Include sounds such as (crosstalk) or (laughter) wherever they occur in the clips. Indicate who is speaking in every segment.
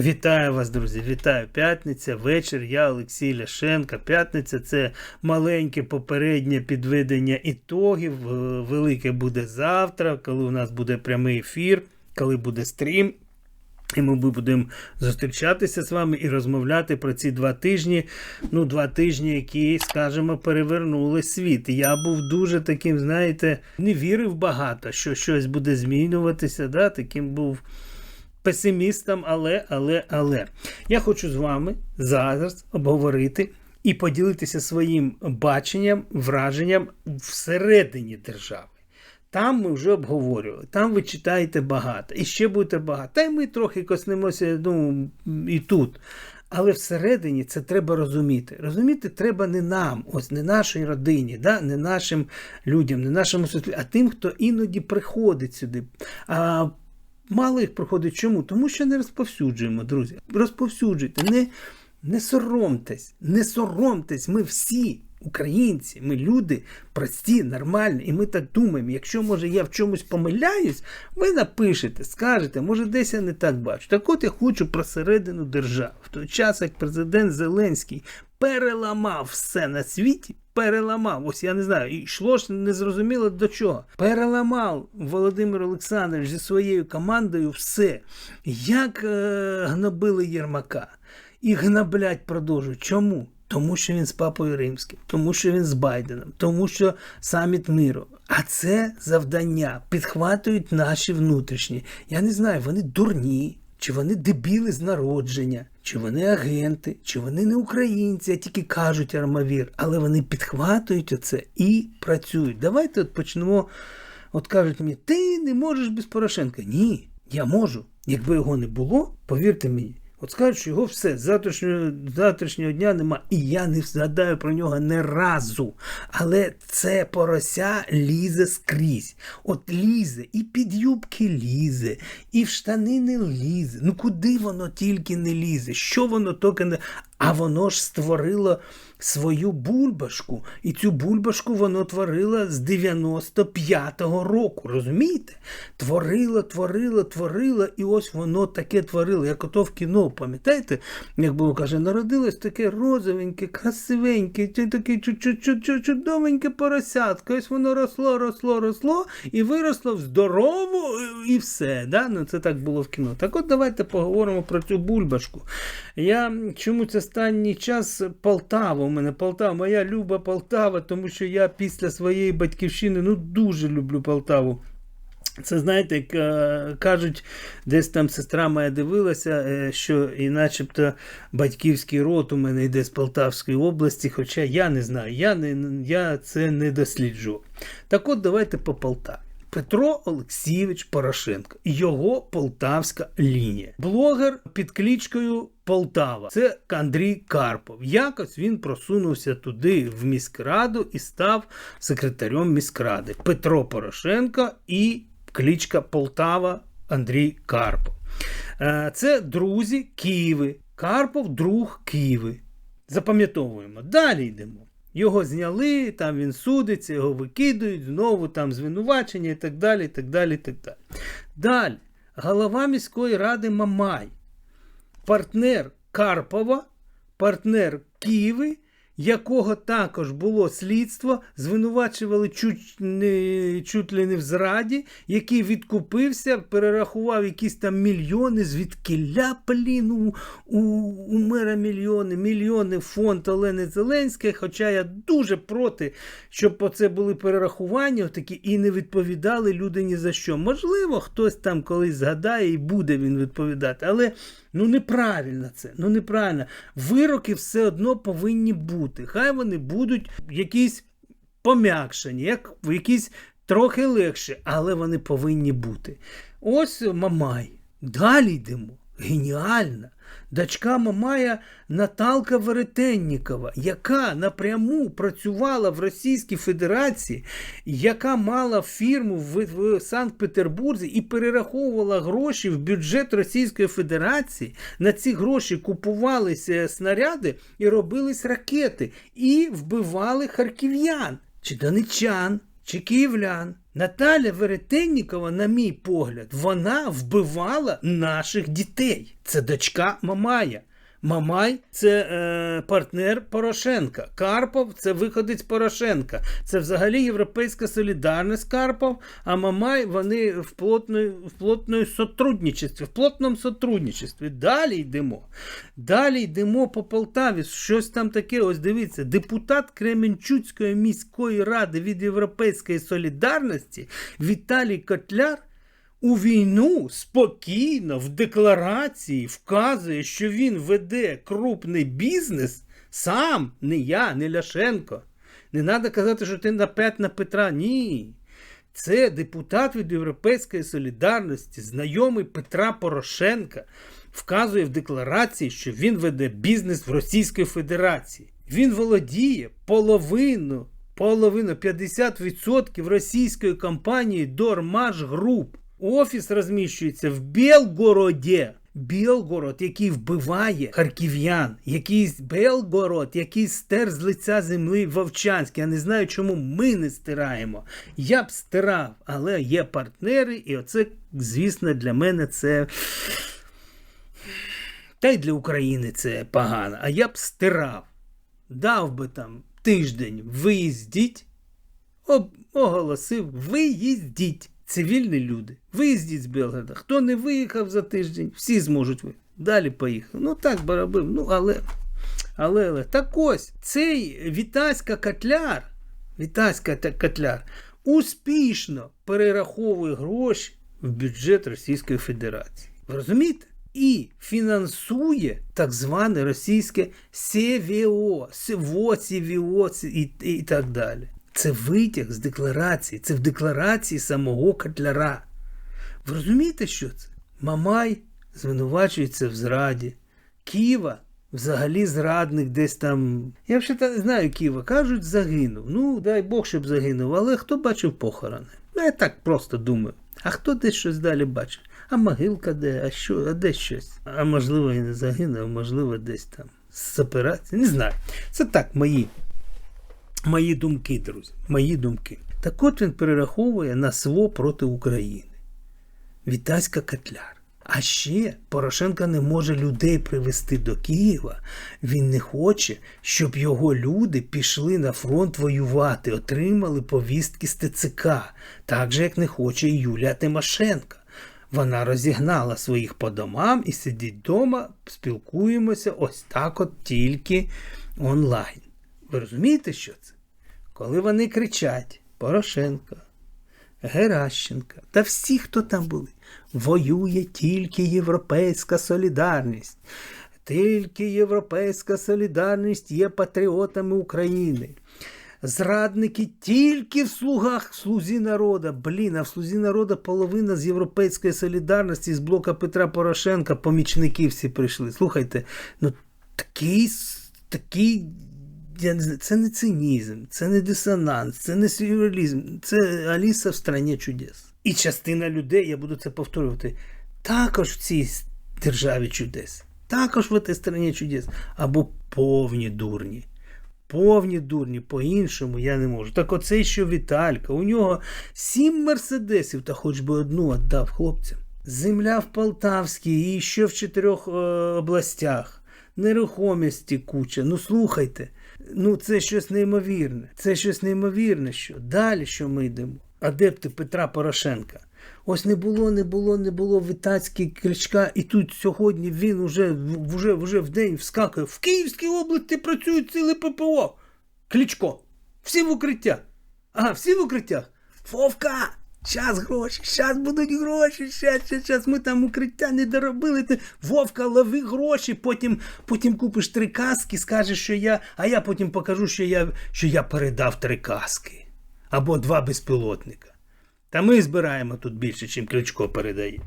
Speaker 1: Вітаю вас, друзі! Вітаю! П'ятниця, вечір. Я Олексій Ляшенко. П'ятниця це маленьке попереднє підведення ітогів. Е, Велике буде завтра, коли у нас буде прямий ефір, коли буде стрім. І ми будемо зустрічатися з вами і розмовляти про ці два тижні. Ну, два тижні, які, скажімо, перевернули світ. Я був дуже таким, знаєте, не вірив багато, що щось буде змінюватися. Да? Таким був песимістом, але, але, але. Я хочу з вами зараз обговорити і поділитися своїм баченням, враженням всередині держави. Там ми вже обговорювали, там ви читаєте багато, і ще будете багато. Та й ми трохи коснемося ну, і тут. Але всередині це треба розуміти. Розуміти треба не нам, ось не нашій родині, да? не нашим людям, не нашому суспільству, а тим, хто іноді приходить сюди. А Мало їх проходить. Чому? Тому що не розповсюджуємо, друзі. Розповсюджуйте, не, не соромтесь, не соромтесь. Ми всі українці, ми люди прості, нормальні, і ми так думаємо. Якщо, може, я в чомусь помиляюсь, ви напишете, скажете, може, десь я не так бачу. Так от я хочу про середину держави. В той час, як президент Зеленський переламав все на світі. Переламав, ось я не знаю, йшло ж незрозуміло до чого. Переламав Володимир Олександрович зі своєю командою все. Як е, гнобили Єрмака. І гноблять продовжують. Чому? Тому що він з папою римським, тому що він з Байденом, тому що саміт миру. А це завдання підхватують наші внутрішні. Я не знаю, вони дурні, чи вони дебіли з народження, чи вони агенти, чи вони не українці, а тільки кажуть армавір, але вони підхватують оце і працюють. Давайте от почнемо. От кажуть мені, ти не можеш без Порошенка. Ні, я можу. Якби його не було, повірте мені. От скажуть, що його все, з завтрашнього, завтрашнього дня нема. І я не згадаю про нього не разу. Але це порося лізе скрізь. От лізе, і під юбки лізе, і в штани не лізе. Ну куди воно тільки не лізе? Що воно тільки не. А воно ж створило свою бульбашку. І цю бульбашку воно творило з 95-го року. Розумієте? Творило, творило, творило, і ось воно таке творило, як ото в кіно, пам'ятаєте? Як було каже, народилось таке розовеньке, красивеньке, таке чудовеньке поросятко. Ось воно росло, росло, росло і виросло в здорову і все. Да? Ну, Це так було в кіно. Так от давайте поговоримо про цю бульбашку. Я чому це останній час Полтава. У мене Полтава, моя люба Полтава, тому що я після своєї батьківщини ну дуже люблю Полтаву. Це, знаєте, як е, кажуть, десь там сестра моя дивилася, е, що і начебто батьківський род у мене йде з Полтавської області, хоча я не знаю, я не, я це не досліджу. Так от давайте по Полтаві. Петро Олексійович Порошенко, його полтавська лінія. Блогер під клічкою Полтава. Це Андрій Карпов. Якось він просунувся туди в міськраду і став секретарем міськради. Петро Порошенко і клічка Полтава Андрій Карпов. Е, це друзі Києви. Карпов, друг Києви. Запам'ятовуємо. Далі йдемо. Його зняли, там він судиться, його викидують, знову там звинувачення і так далі. і так Далі, і так далі. Далі, голова міської ради Мамай, партнер Карпова, партнер Києви якого також було слідство, звинувачували чуть ли не в зраді, який відкупився, перерахував якісь там мільйони, звідкиля, блін, у, у, у мера мільйони, мільйони фонд Олени Зеленської. Хоча я дуже проти, щоб це були перерахування такі і не відповідали люди ні за що. Можливо, хтось там колись згадає і буде він відповідати. Але ну неправильно це. Ну неправильно. Вироки все одно повинні бути. Хай вони будуть якісь пом'якшені, як якісь трохи легші, але вони повинні бути. Ось Мамай. Далі йдемо. Геніальна дочка Мамая Наталка Веретеннікова, яка напряму працювала в Російській Федерації, яка мала фірму в, в Санкт-Петербурзі і перераховувала гроші в бюджет Російської Федерації. На ці гроші купувалися снаряди і робились ракети, і вбивали харків'ян чи донечан, чи київлян. Наталя Веретеннікова, на мій погляд, вона вбивала наших дітей. Це дочка Мамая. Мамай це е, партнер Порошенка. Карпов це виходець Порошенка. Це взагалі європейська солідарність Карпов, а Мамай вони в плотної, в плотної сотрудничестві, в плотному сотрудничестві. Далі йдемо. Далі йдемо по Полтаві. Щось там таке. Ось дивіться, депутат Кременчуцької міської ради від Європейської солідарності Віталій Котляр у війну спокійно в декларації вказує, що він веде крупний бізнес сам, не я, не Ляшенко. Не треба казати, що ти нап'ять на Петра. Ні. Це депутат від Європейської солідарності, знайомий Петра Порошенка, вказує в декларації, що він веде бізнес в Російській Федерації. Він володіє половину, половину 50% російської компанії Дормаш Груп. Офіс розміщується в Белгороді. Білгород, який вбиває харків'ян, якийсь Белгород, який стер з лиця землі Вовчанськ. Я не знаю, чому ми не стираємо. Я б стирав, але є партнери, і оце, звісно, для мене це. Та й для України це погано. А я б стирав. Дав би там тиждень виїздіть, оголосив, виїздіть. Цивільні люди. Виїздіть з Белграда. Хто не виїхав за тиждень, всі зможуть виїхати. Далі поїхав. Ну так барабив. Ну, але, але, але. Так ось, цей Вітаська Котляр, Вітаська та- Котляр успішно перераховує гроші в бюджет Російської Федерації. Ви розумієте? І фінансує так зване російське СВО, СВО, СВО і, і так далі. Це витяг з декларації, це в декларації самого Котляра. Ви розумієте, що це? Мамай звинувачується в зраді. Ківа взагалі зрадник десь там. Я взагалі не знаю Ківа. Кажуть, загинув. Ну, дай Бог, щоб загинув. Але хто бачив похорони? Ну, я так просто думаю. А хто десь щось далі бачив? А могилка де, а що, а де щось? А можливо, і не загинув, а можливо, десь там з операції. Не знаю. Це так, мої Мої думки, друзі, мої думки. Так от він перераховує на СВО проти України. Вітаська Котляр. А ще Порошенко не може людей привезти до Києва. Він не хоче, щоб його люди пішли на фронт воювати, отримали повістки з ТЦК, так же, як не хоче і Юлія Тимошенко. Вона розігнала своїх по домам і сидить вдома, спілкуємося ось так от тільки онлайн. Ви розумієте, що це? Коли вони кричать Порошенко, Геращенка та всі, хто там були, воює тільки Європейська солідарність. Тільки Європейська солідарність є патріотами України. Зрадники тільки в слугах в слузі народа. Блін, а в слузі народа половина з Європейської солідарності з блока Петра Порошенка, помічники всі прийшли. Слухайте, ну такий, такий я не знаю, це не цинізм, це не дисонанс, це не сюрреалізм, це Аліса в страні чудес. І частина людей, я буду це повторювати, також в цій державі чудес, також в цій страні чудес, або повні дурні. Повні дурні, по-іншому я не можу. Так оцей що Віталька, у нього сім мерседесів, та хоч би одну віддав хлопцям. Земля в Полтавській і ще в чотирьох е, областях. Нерухомості куча. Ну слухайте, ну це щось неймовірне. Це щось неймовірне. Що далі що ми йдемо? Адепти Петра Порошенка. Ось не було, не було, не було Вітацький Кличка, і тут сьогодні він уже, вже, вже в день вскакує. В Київській області працює ціле ППО. Кличко. Всі в укриття. Ага, всі в укриттях. Вовка! Щас гроші, щас будуть гроші, щас, щас, щас. Ми там укриття не доробили. Ти Вовка, лови гроші, потім, потім купиш три каски, скажеш, що я, а я потім покажу, що я, що я передав три каски. Або два безпілотника. Та ми збираємо тут більше, ніж Кличко передає.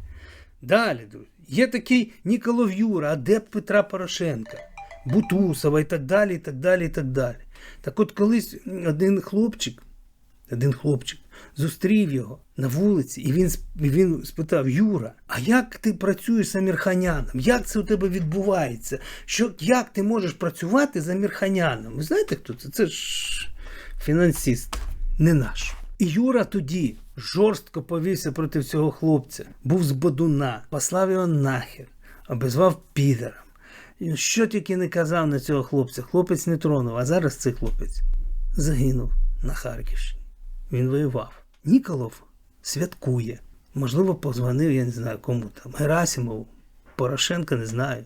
Speaker 1: Далі, друзі, є такий Ніколов Юра, адепт Петра Порошенка, Бутусова і так далі, і так далі, і так далі. Так от колись один хлопчик, один хлопчик зустрів його на вулиці, і він, він спитав: Юра, а як ти працюєш з Амірханяном? Як це у тебе відбувається? Що, як ти можеш працювати з Амірханяном? Ви знаєте, хто це? Це ж фінансист, не наш. І Юра тоді жорстко повівся проти цього хлопця, був з бодуна, послав його нахер, обізвав підером. І Що тільки не казав на цього хлопця, хлопець не тронув, а зараз цей хлопець загинув на Харківщині. Він воював. Ніколов святкує. Можливо, позвонив, я не знаю кому там, Герасимову, Порошенка, не знаю.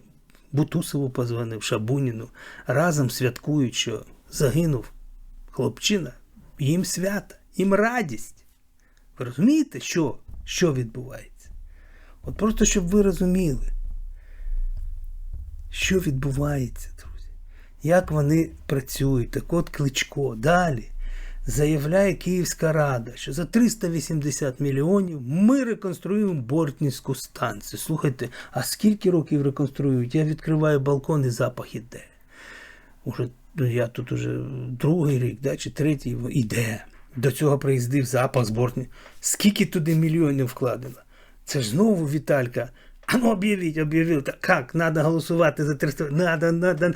Speaker 1: Бутусову позвонив, Шабуніну. Разом святкують, що загинув хлопчина. Їм свята, їм радість. Ви розумієте, що, що відбувається? От просто щоб ви розуміли, що відбувається, друзі. Як вони працюють, так от Кличко. Далі заявляє Київська Рада, що за 380 мільйонів ми реконструюємо Бортнівську станцію. Слухайте, а скільки років реконструюють? Я відкриваю балкон і запах іде. Уже ну, я тут уже другий рік, да, чи третій іде. До цього приїздив запах з Бортні. Скільки туди мільйонів вкладено? Це ж знову Віталька. А ну об'явіть, об'явив. Так як? Надо голосувати за 300. Надо, надо.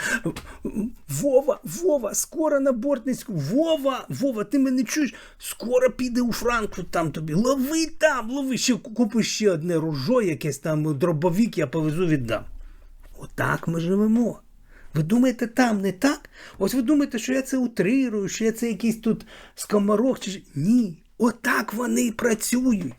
Speaker 1: Вова, Вова, скоро на Бортницьку. Вова, Вова, ти мене чуєш? Скоро піде у Франкфурт там тобі. Лови там, лови, ще купи ще одне ружо, якесь там дробовик, я повезу віддам. Отак ми живемо. Ви думаєте, там не так? Ось ви думаєте, що я це утрирую, що я це якийсь тут скоморох чи. Ні. Отак вони працюють.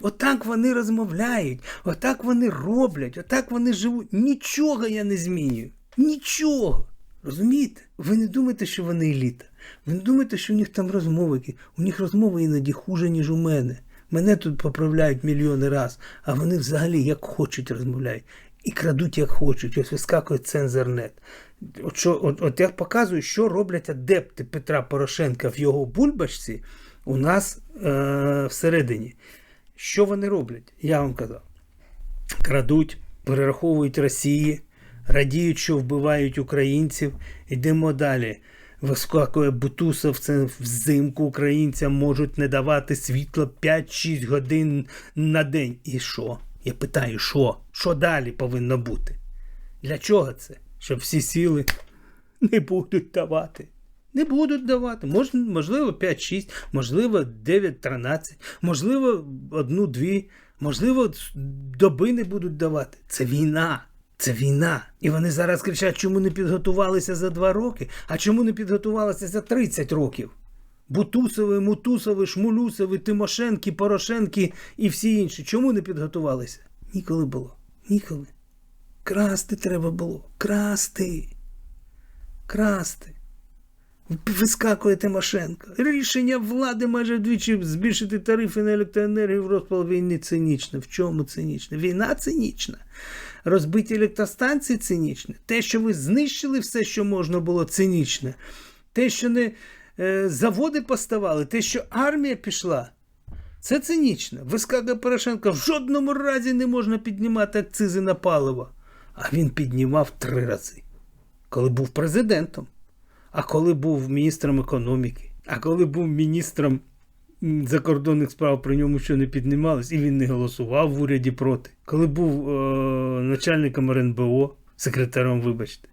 Speaker 1: Отак вони розмовляють, отак вони роблять, отак вони живуть. Нічого я не змінюю. Нічого. Розумієте? Ви не думаєте, що вони еліта. Ви не думаєте, що у них там розмови. У них розмови іноді хуже, ніж у мене. Мене тут поправляють мільйони раз, а вони взагалі як хочуть розмовляють. І крадуть як хочуть. Ось вискакує цензорнет. От, що, от, от я показую, що роблять адепти Петра Порошенка в його бульбашці у нас е- всередині. Що вони роблять? Я вам казав. Крадуть, перераховують Росії, радіють, що вбивають українців. Йдемо далі. Вискакує Бутусов, це взимку українцям можуть не давати світло 5-6 годин на день. І що? Я питаю, що? Що далі повинно бути? Для чого це? Щоб всі сіли не будуть давати. Не будуть давати. Мож, можливо, 5-6, можливо, 9-13, можливо, одну-дві, можливо, доби не будуть давати. Це війна. Це війна. І вони зараз кричать, чому не підготувалися за 2 роки, а чому не підготувалися за 30 років. Бутусови, Мутусови, Шмулюсови, Тимошенки, Порошенки і всі інші. Чому не підготувалися? Ніколи було. Ніколи. Красти треба було. Красти. Красти. Вискакує Тимошенко. Рішення влади майже вдвічі збільшити тарифи на електроенергію в розпал війни цинічне. В чому цинічне? Війна цинічна. Розбиті електростанції цинічне. Те, що ви знищили все, що можна було, цинічне. Те, що не е, заводи поставали, те, що армія пішла. Це цинічно. Вискакує Порошенко в жодному разі не можна піднімати акцизи на паливо. А він піднімав три рази, коли був президентом. А коли був міністром економіки, а коли був міністром закордонних справ, при ньому що не піднімалось, і він не голосував в уряді проти. Коли був е- начальником РНБО, секретарем, вибачте.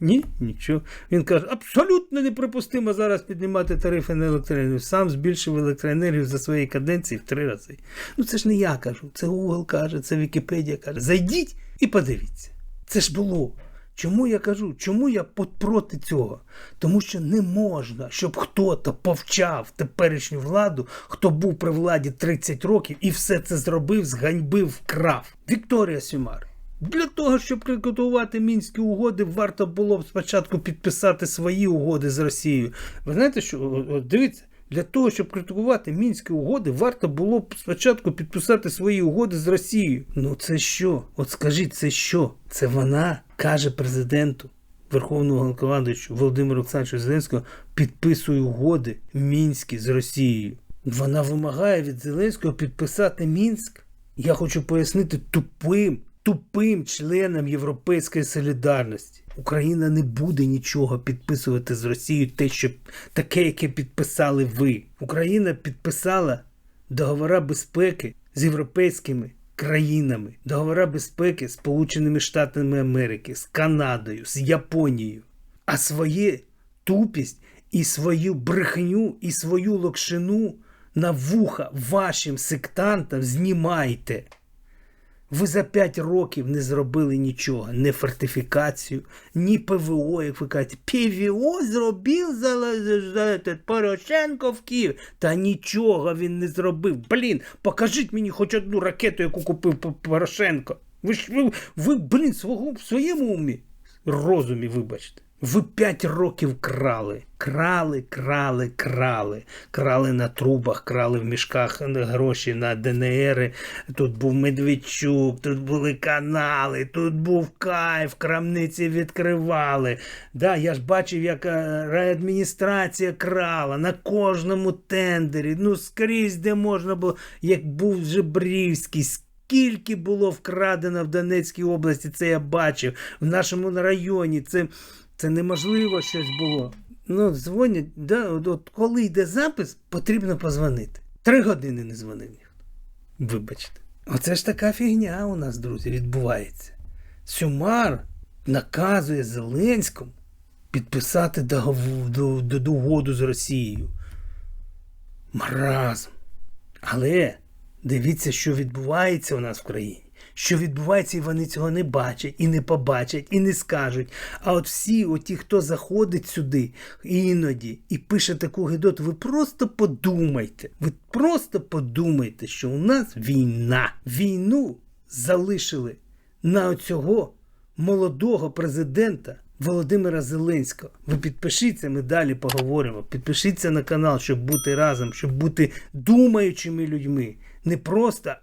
Speaker 1: Ні, нічого. Він каже, абсолютно неприпустимо зараз піднімати тарифи на електроенергію. Сам збільшив електроенергію за своєї каденції в три рази. Ну це ж не я кажу, це Google каже, це Вікіпедія каже. Зайдіть і подивіться. Це ж було. Чому я кажу? Чому я проти цього? Тому що не можна, щоб хто-то повчав теперішню владу, хто був при владі 30 років і все це зробив, зганьбив, вкрав. Вікторія Сюмар. Для того, щоб критикувати мінські угоди, варто було б спочатку підписати свої угоди з Росією. Ви знаєте, що дивіться, для того, щоб критикувати мінські угоди, варто було б спочатку підписати свої угоди з Росією. Ну це що? От скажіть, це що? Це вона каже президенту. Верховного Головнокомандуючу Володимиру Олександровичу Зеленського підписує угоди мінські з Росією. Вона вимагає від Зеленського підписати Мінськ. Я хочу пояснити тупим, тупим членам Європейської солідарності. Україна не буде нічого підписувати з Росією, те, що таке, яке підписали ви. Україна підписала договора безпеки з європейськими країнами, договора безпеки з Сполученими Штатами Америки, з Канадою, з Японією. А своє тупість і свою брехню, і свою локшину на вуха вашим сектантам знімайте. Ви за 5 років не зробили нічого, ні фортифікацію, ні ПВО, як ви кажете. ПВО зробив за, за, за, за Порошенко в Київ. Та нічого він не зробив. Блін, покажіть мені хоч одну ракету, яку купив Порошенко. Ви ж ви, ви блін, в своєму умі. Розумі, вибачте. Ви п'ять років крали. Крали, крали, крали. Крали на трубах, крали в мішках гроші на ДНР. Тут був Медведчук, тут були канали, тут був кайф, крамниці відкривали. Да, я ж бачив, як е, райадміністрація крала на кожному тендері. Ну, скрізь, де можна було, як був Жебрівський. Скільки було вкрадено в Донецькій області, це я бачив. В нашому районі це, це неможливо щось було. Ну, дзвонять, да, от, коли йде запис, потрібно позвонити. Три години не дзвонив ніхто. Вибачте. Оце ж така фігня у нас, друзі, відбувається. Сюмар наказує Зеленському підписати догову- до, до, до угоду з Росією. Маразм. Але дивіться, що відбувається у нас в країні. Що відбувається, і вони цього не бачать, і не побачать, і не скажуть. А от всі, оті, хто заходить сюди іноді і пише таку гидоту, ви просто подумайте. Ви просто подумайте, що у нас війна. Війну залишили на оцього молодого президента Володимира Зеленського. Ви підпишіться, ми далі поговоримо. Підпишіться на канал, щоб бути разом, щоб бути думаючими людьми. Не просто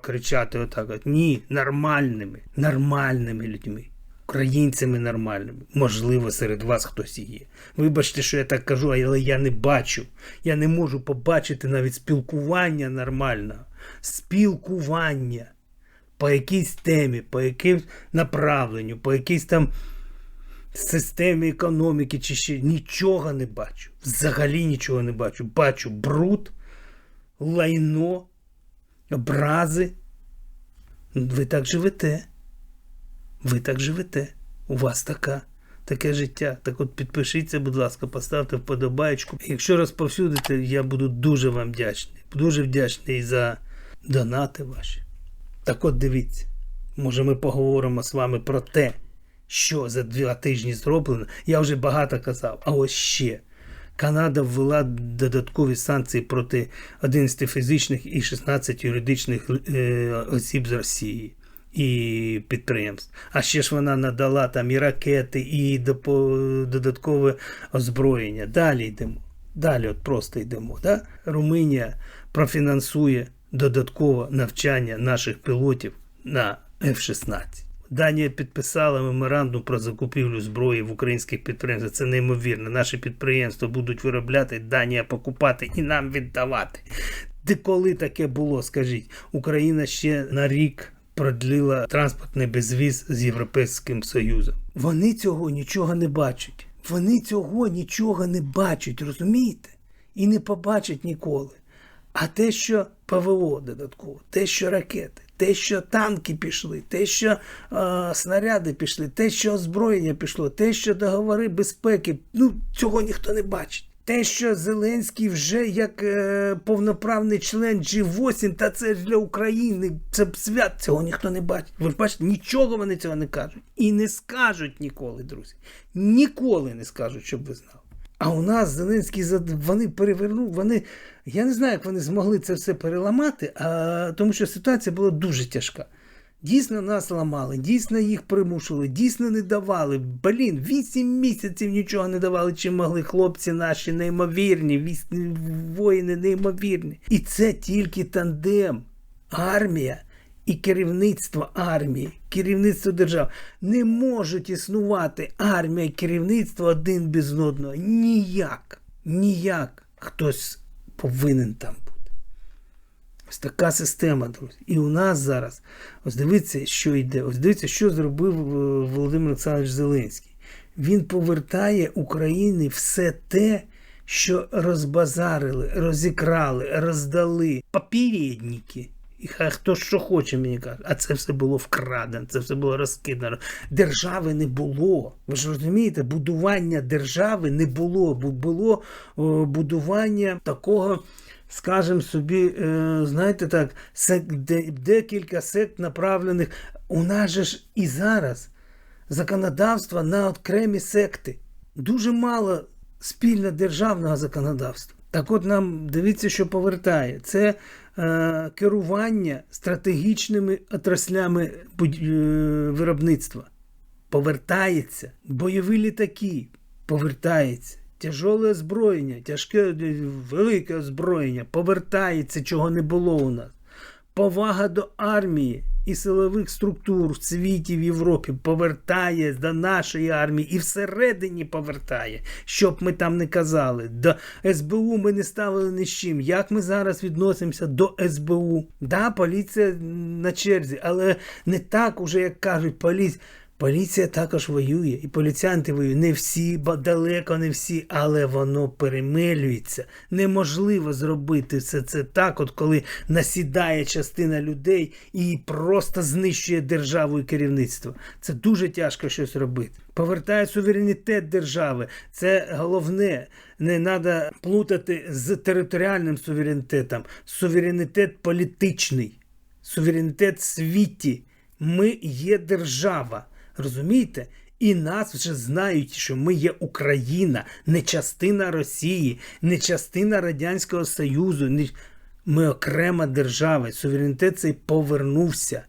Speaker 1: кричати отак. От. Ні, нормальними, нормальними людьми. Українцями нормальними. Можливо, серед вас хтось і є. Вибачте, що я так кажу, але я не бачу. Я не можу побачити навіть спілкування нормального. Спілкування по якійсь темі, по якимсь направленню, по якійсь там системі економіки чи ще нічого не бачу. Взагалі нічого не бачу. Бачу бруд, лайно, образи. Ви так живете. Ви так живете. У вас така. Таке життя. Так от підпишіться, будь ласка, поставте вподобаєчку. Якщо розповсюдите, я буду дуже вам вдячний. Дуже вдячний за донати ваші. Так от дивіться, може ми поговоримо з вами про те, що за два тижні зроблено. Я вже багато казав, а ось ще. Канада ввела додаткові санкції проти 11 фізичних і 16 юридичних е, осіб з Росії і підприємств. А ще ж вона надала там і ракети, і додаткове озброєння. Далі йдемо. Далі от просто йдемо. Да? Румунія профінансує додаткове навчання наших пілотів на F-16. Данія підписала меморандум про закупівлю зброї в українських підприємствах. Це неймовірно. Наші підприємства будуть виробляти, Данія покупати і нам віддавати. Де коли таке було, скажіть, Україна ще на рік продлила транспортний безвіз з Європейським Союзом. Вони цього нічого не бачать. Вони цього нічого не бачать, розумієте? І не побачать ніколи. А те, що ПВО додатково, те, що ракети, те, що танки пішли, те, що е, снаряди пішли, те, що озброєння пішло, те, що договори безпеки, ну цього ніхто не бачить. Те, що Зеленський вже як е, повноправний член G8, та це ж для України, це свят, цього ніхто не бачить. Ви бачите, нічого вони цього не кажуть. І не скажуть ніколи, друзі. Ніколи не скажуть, щоб ви знали. А у нас Зеленський вони перевернув, вони. Я не знаю, як вони змогли це все переламати, а, тому що ситуація була дуже тяжка. Дійсно нас ламали, дійсно їх примушували, дійсно не давали. Блін, вісім місяців нічого не давали, чим могли хлопці наші неймовірні, віс... воїни неймовірні. І це тільки тандем. Армія і керівництво армії, керівництво держави не можуть існувати армія і керівництво один без одного. Ніяк. Ніяк. Хтось повинен там бути. Ось така система, друзі. І у нас зараз, ось дивіться, що йде. Ось дивіться, що зробив е, Володимир Олександрович Зеленський. Він повертає Україні все те, що розбазарили, розікрали, роздали папірєдніки. І хай хто що хоче, мені каже, а це все було вкрадено, це все було розкидано. Держави не було. Ви ж розумієте, будування держави не було, бо було будування такого скажемо собі, е, знаєте так, декілька сект направлених. У нас же ж і зараз законодавства на окремі секти. Дуже мало спільно державного законодавства. Так от нам дивіться, що повертає. Це керування стратегічними отраслями е, виробництва. Повертається. Бойові літаки повертається. Тяжоле озброєння, тяжке е, велике озброєння повертається, чого не було у нас. Повага до армії і силових структур в світі в Європі повертає до нашої армії і всередині повертає, щоб ми там не казали. До СБУ ми не ставили ні з чим. Як ми зараз відносимося до СБУ? Да, поліція на черзі, але не так уже, як кажуть, поліція. Поліція також воює, і поліціянти воюють. Не всі, бо далеко не всі, але воно перемилюється. Неможливо зробити все це так, от коли насідає частина людей і просто знищує державу і керівництво. Це дуже тяжко щось робити. Повертає суверенітет держави. Це головне. Не треба плутати з територіальним суверенітетом. Суверенітет політичний, суверенітет світі. Ми є держава. Розумієте? І нас вже знають, що ми є Україна, не частина Росії, не частина Радянського Союзу. не- Ми окрема держава. Суверенітет цей повернувся.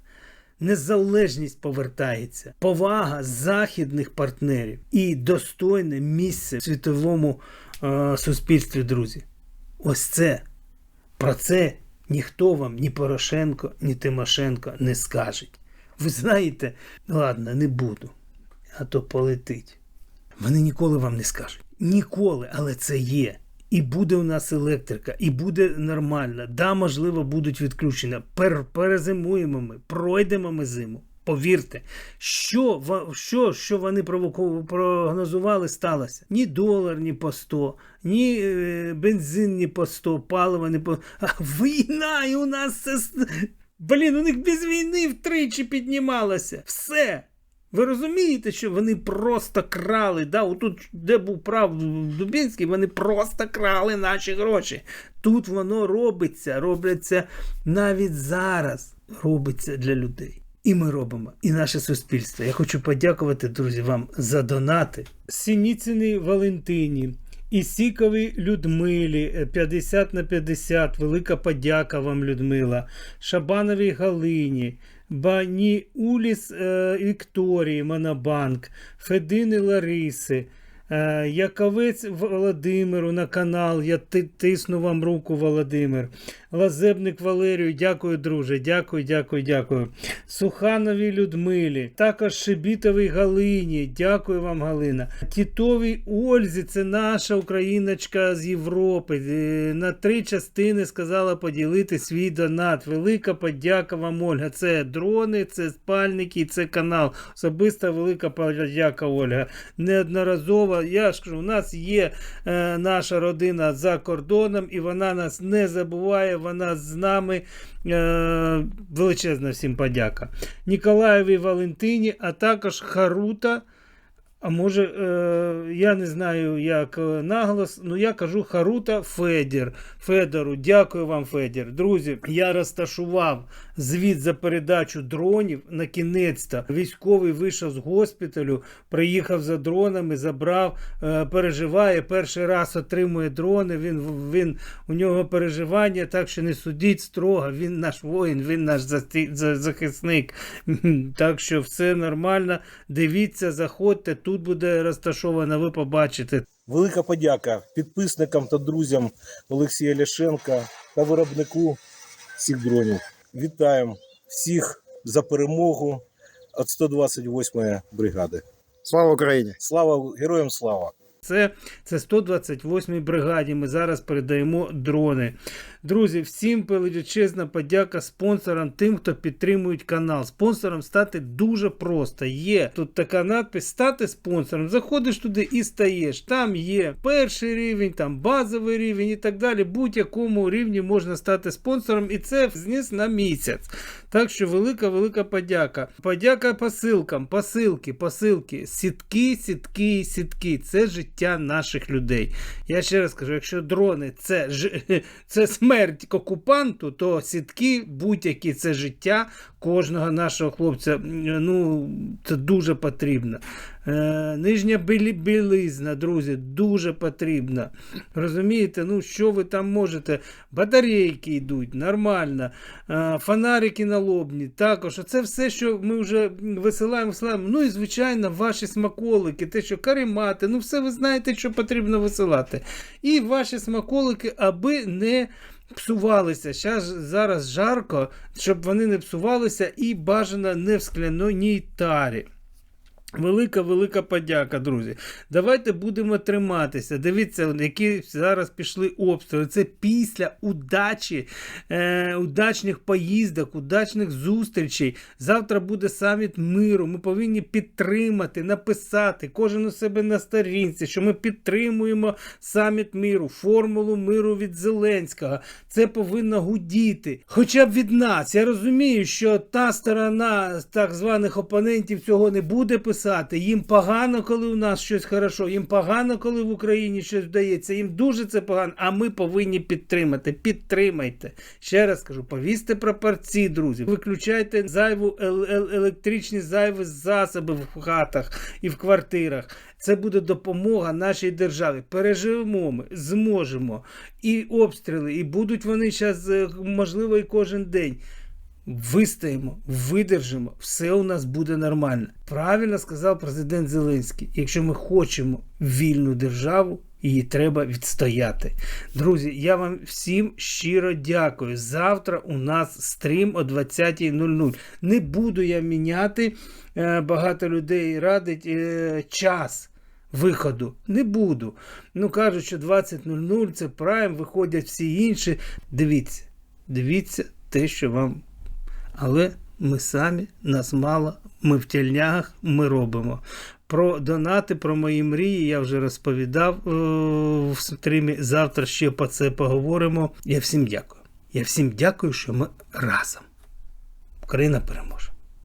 Speaker 1: Незалежність повертається, повага західних партнерів і достойне місце в світовому е, суспільстві, друзі. Ось це. Про це ніхто вам, ні Порошенко, ні Тимошенко не скажуть. (laughs) Ви знаєте, ладно, не буду, а то полетить. Вони ніколи вам не скажуть. Ніколи, але це є. І буде у нас електрика, і буде нормально. Да, можливо, будуть відключення. Пер, перезимуємо ми, пройдемо ми зиму. Повірте, що, що, що вони прогнозували, сталося. Ні долар, ні по 100, ні е, бензин, ні по 100, паливо, ні по. А (laughs) війна, і у нас це. Блін, у них без війни втричі піднімалося. Все. Ви розумієте, що вони просто крали, да? Отут, де був прав Дубінський, вони просто крали наші гроші. Тут воно робиться, робляться навіть зараз робиться для людей. І ми робимо, і наше суспільство. Я хочу подякувати, друзі, вам за донати. Сініцині Валентині, Ісіковій Людмилі е, 50 на 50. Велика подяка вам, Людмила. Шабановій Галині, Бані Уліс е, Вікторії, Монобанк, Федини Лариси. Е, Яковець Володимиру на канал. Я тисну вам руку, Володимир. Лазебник Валерію, дякую, друже. Дякую, дякую, дякую. Сухановій Людмилі, також Шебітовій Галині. Дякую вам, Галина. Тітовій Ользі, це наша україночка з Європи. Е, На три частини сказала поділити свій донат. Велика подяка вам, Ольга. Це дрони, це спальники, це канал. Особиста велика подяка, Ольга. Неодноразово. Я ж кажу, у нас є е, наша родина за кордоном, і вона нас не забуває, вона з нами. Е, величезна всім подяка. Ніколаєві Валентині, а також Харута. А може, е, я не знаю, як е, наголос, ну я кажу Харута Федір. Федору, дякую вам, Федір. Друзі, я розташував звіт за передачу дронів. На кінець-то військовий вийшов з госпіталю, приїхав за дронами, забрав, е, переживає. Перший раз отримує дрони. Він, він у нього переживання, так що не судіть строго. Він наш воїн, він наш захисник. Так що все нормально. Дивіться, заходьте. Тут буде розташовано, ви побачите.
Speaker 2: Велика подяка підписникам та друзям Олексія Ляшенка та виробнику всіх дронів. Вітаємо всіх за перемогу від 128-ї бригади.
Speaker 3: Слава Україні!
Speaker 2: Слава героям слава!
Speaker 1: Це, це 128-й бригаді. Ми зараз передаємо дрони. Друзі, всім величезна подяка спонсорам, тим, хто підтримують канал. Спонсором стати дуже просто. Є тут така надпись стати спонсором. Заходиш туди і стаєш. Там є перший рівень, там базовий рівень і так далі. Будь-якому рівні можна стати спонсором, і це зніс на місяць. Так що велика, велика подяка. Подяка посилкам, посилки, посилки, сітки, сітки, сітки. Це життя наших людей. Я ще раз кажу, якщо дрони це, ж- (laughs) це смерть окупанту, то сітки будь-які це життя кожного нашого хлопця. Ну, це дуже потрібно. Е, нижня білизна, друзі, дуже потрібна. Розумієте, ну що ви там можете? Батарейки йдуть, нормально. Е, фонарики налобні, також. Це все, що ми вже висилаємо, висилаємо. Ну і, звичайно, ваші смаколики, те, що каремати, ну все ви знаєте, що потрібно висилати. І ваші смаколики, аби не псувалися. Щас, зараз жарко, щоб вони не псувалися і бажано не в скляній тарі. Велика, велика подяка, друзі. Давайте будемо триматися. Дивіться, які зараз пішли обстріли. Це після удачі, е, удачних поїздок, удачних зустрічей. Завтра буде саміт миру. Ми повинні підтримати, написати кожен у себе на сторінці, що ми підтримуємо саміт миру, формулу миру від Зеленського. Це повинно гудіти. Хоча б від нас. Я розумію, що та сторона так званих опонентів цього не буде писати. Їм погано, коли у нас щось хорошо, їм погано, коли в Україні щось вдається. Їм дуже це погано. А ми повинні підтримати. Підтримайте. Ще раз кажу, повісьте прапорці, друзі. Виключайте зайву ел- ел- електричні зайві засоби в хатах і в квартирах. Це буде допомога нашій державі. Переживемо ми, зможемо. І обстріли, і будуть вони зараз, можливо, і кожен день. Вистоїмо, видержимо, все у нас буде нормально. Правильно сказав президент Зеленський. Якщо ми хочемо вільну державу, її треба відстояти. Друзі, я вам всім щиро дякую. Завтра у нас стрім о 20.00. Не буду я міняти. е, Багато людей радить е, час виходу. Не буду. Ну кажуть, що 20.00 це прайм, виходять всі інші. Дивіться, дивіться те, що вам але ми самі, нас мало, ми в тільнягах, ми робимо. Про донати, про мої мрії я вже розповідав е, в стрімі. Завтра ще про це поговоримо. Я всім дякую. Я всім дякую, що ми разом. Україна переможе.